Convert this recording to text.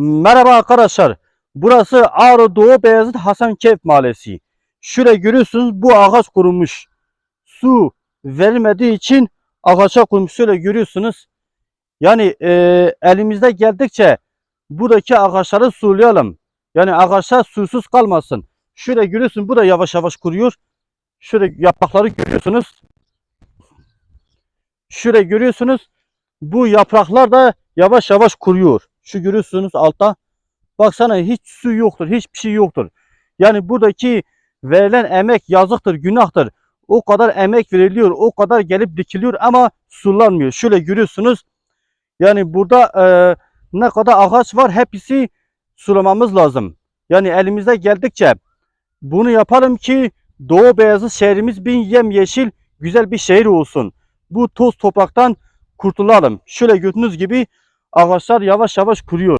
Merhaba arkadaşlar. Burası Ağrı Doğu Beyazıt Hasankeyf Mahallesi. Şöyle görüyorsunuz bu ağaç kurumuş. Su verilmediği için ağaça kurumuş. Şöyle görüyorsunuz. Yani e, elimizde geldikçe buradaki ağaçları sulayalım. Yani ağaçlar susuz kalmasın. Şöyle görüyorsun bu da yavaş yavaş kuruyor. Şöyle yaprakları görüyorsunuz. Şöyle görüyorsunuz. Bu yapraklar da yavaş yavaş kuruyor. Şu görüyorsunuz altta. Baksana hiç su yoktur. Hiçbir şey yoktur. Yani buradaki verilen emek yazıktır, günahtır. O kadar emek veriliyor. O kadar gelip dikiliyor ama sulanmıyor. Şöyle görüyorsunuz. Yani burada e, ne kadar ağaç var hepsi sulamamız lazım. Yani elimizde geldikçe bunu yapalım ki Doğu Beyazıt şehrimiz bin yemyeşil güzel bir şehir olsun. Bu toz topraktan kurtulalım. Şöyle gördüğünüz gibi ağaçlar yavaş yavaş kuruyor.